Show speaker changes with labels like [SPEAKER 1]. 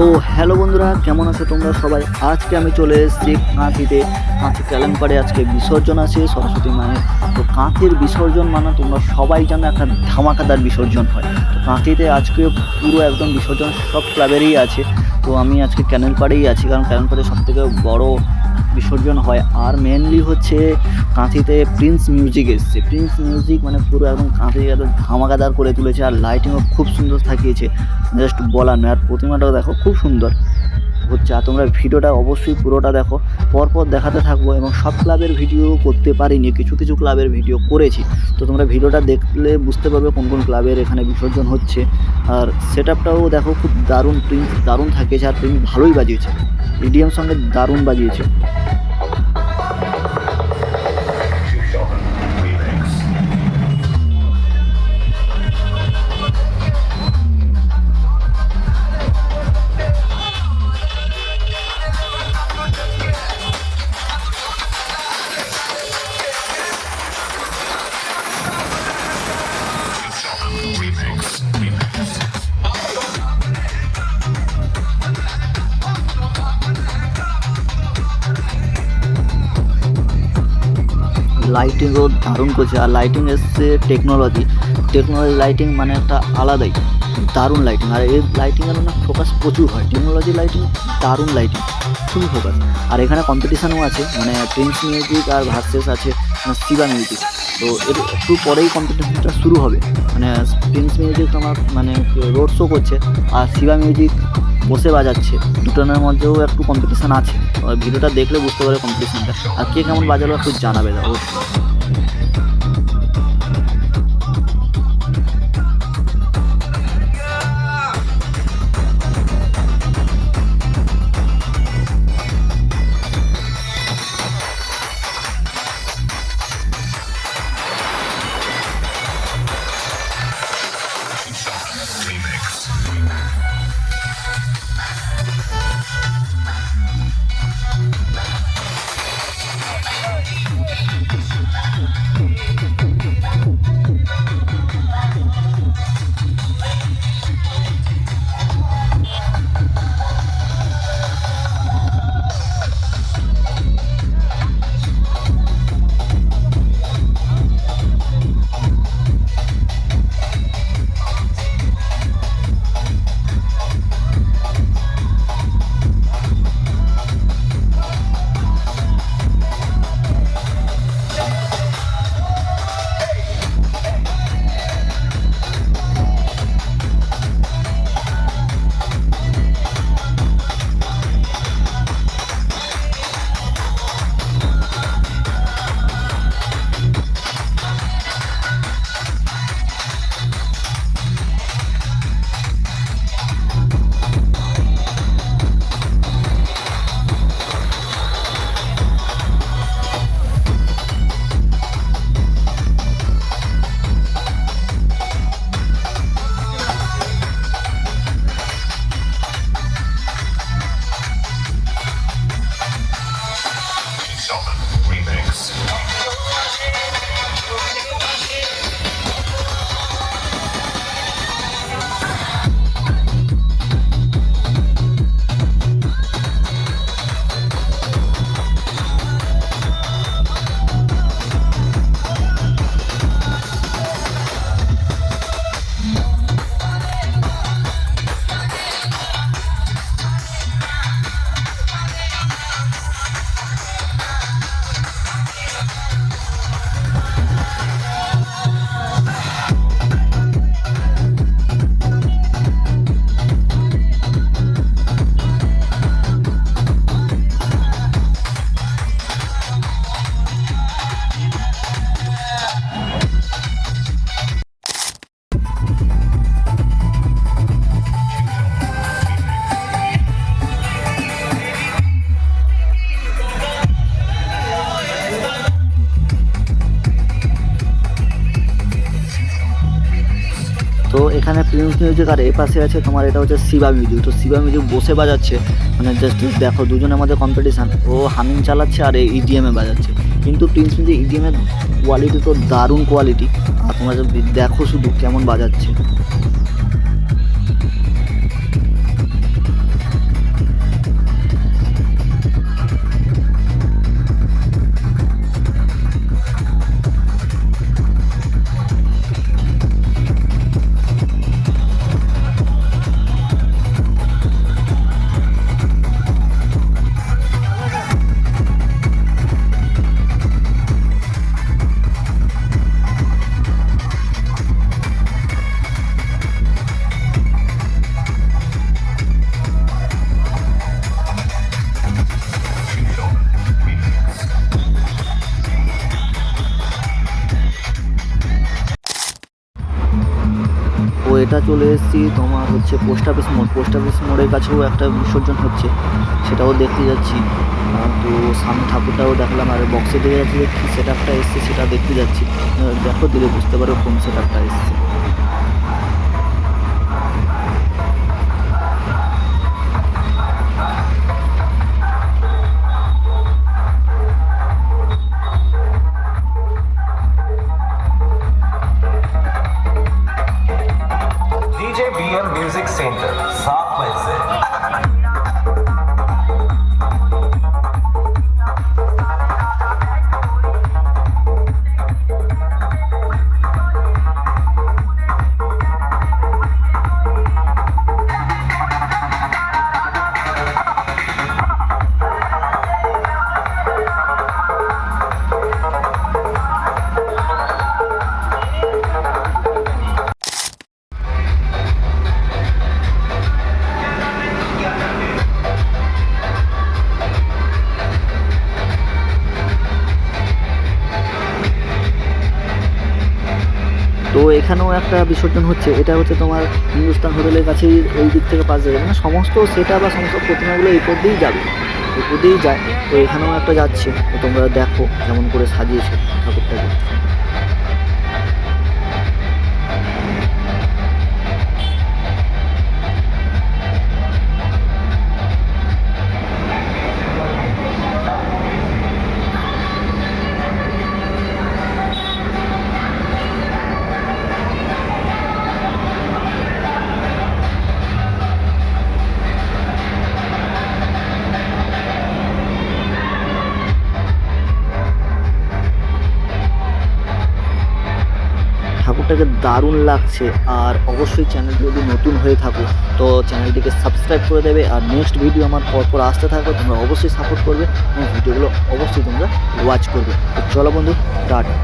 [SPEAKER 1] তো হ্যালো বন্ধুরা, কেমন আছো তোমরা সবাই? আজকে আমি চলে এসেছি কাঁথিতে। কাঁথি ক্যালেম্পারে আজকে বিসর্জন আছে, সরস্বতী মায়ের। তো কাঁথির বিসর্জন মানে তোমরা সবাই জানো একটা ধামাকাদার বিসর্জন হয়। তো কাঁথিতে আজকে পুরো একদম বিসর্জন সব ক্লাবেরই আছে। তো আমি আজকে ক্যানেল পাড়েই আছি, কারণ ক্যানেল পাড়ে সব থেকে বড় বিসর্জন হয়। আর মেনলি হচ্ছে কাঁথিতে প্রিন্স মিউজিক এসছে। প্রিন্স মিউজিক মানে পুরো একদম কাঁথি একদম ধামাকাদার করে তুলেছে আর লাইটিংও খুব সুন্দর থাকিয়েছে। জাস্ট বলার নয়, আর প্রতিমাটাও দেখো খুব সুন্দর হচ্ছে। আর তোমরা ভিডিওটা অবশ্যই পুরোটা দেখো। পরপর দেখাতে থাকব এবং সব ক্লাবের ভিডিও করতে পারিনি, কিছু কিছু ক্লাবের ভিডিও করেছি। তো তোমরা ভিডিওটা দেখলে বুঝতে পারবে কোন কোন ক্লাবের এখানে বিসর্জন হচ্ছে। আর সেট দেখো খুব দারুণ প্রিন্স দারুণ থাকিয়েছে আর প্রিন্স ভালোই বাজিয়েছে। ইডিএম সঙ্গে দারুণ বাজিয়েছে। লাইটিংও দারুণ করছে আর লাইটিং এসছে টেকনোলজি টেকনোলজি লাইটিং মানে একটা আলাদাই, দারুণ লাইটিং আর এই লাইটিংয়ের না ফোকাস প্রচুর হয়। টেকনোলজি লাইটিং দারুণ লাইটিং খুবই ফোকাস আর এখানে কম্পিটিশানও আছে মানে প্রিন্স মিউজিক আর ভার্সেস আছে শিবা মিউজিক তো এর একটু পরেই কম্পিটিশনটা শুরু হবে। মানে প্রিন্স মিউজিক তোমার মানে রোড শো করছে, আর শিবা মিউজিক বসে বাজাচ্ছে। দুটোনের মধ্যেও একটু কম্পিটিশান আছে। ভিডিওটা দেখলে বুঝতে পারে কম্পিটিশানটা আর কে কেমন বাজালো একটু জানাবে দাও। এখানে প্রিন্স মিউজিক আর এ পাশে আছে তোমার এটা হচ্ছে শিবা মিউজিক তো শিবা মিউজিক বসে বাজাচ্ছে। মানে জাস্ট দেখো, দুজনের মধ্যে কম্পিটিশান ও হামিং চালাচ্ছে আর ইডিএমে বাজাচ্ছে। কিন্তু প্রিন্স মিউজিক ইডিএমের কোয়ালিটি তো দারুণ কোয়ালিটি আর তোমরা দেখো শুধু কেমন বাজাচ্ছে। যেটা চলে এসেছি। তোমার হচ্ছে পোস্ট অফিস মোড় পোস্ট অফিস মোড়ের কাছেও একটা বিসর্জন হচ্ছে। সেটাও দেখতে যাচ্ছি। তো সামনে ঠাকুরটাও দেখলাম। আর বক্সে দেখে যাচ্ছি যে কী সেট আপটা এসছে সেটা দেখতে যাচ্ছি। দেখো দিলে বুঝতে পারো কোন সেট আপটা এসছে।
[SPEAKER 2] एंजल सात
[SPEAKER 1] पैसे এখানেও একটা বিসর্জন হচ্ছে। এটা হচ্ছে তোমার হিন্দুস্তান হোটেলের কাছেই ওই দিক থেকে পাশ যাবে। মানে সমস্ত সেটা বা সমস্ত প্রতিমাগুলো এই পথ দিয়েই যাবে। এই দিয়েই যায়। তো এখানেও একটা যাচ্ছে। তো তোমরা দেখো কেমন করে সাজিয়েছে ঠাকুরটাকে। ঠাকুরটাকে দারুণ লাগছে। আর অবশ্যই চ্যানেলটি যদি নতুন হয়ে থাকো, তো চ্যানেলটিকে সাবস্ক্রাইব করে দেবে। আর নেক্সট ভিডিও আমার পরপর আসতে থাকো তোমরা অবশ্যই সাপোর্ট করবে এবং ভিডিওগুলো অবশ্যই তোমরা ওয়াচ করবে। তো চলো বন্ধু টাটা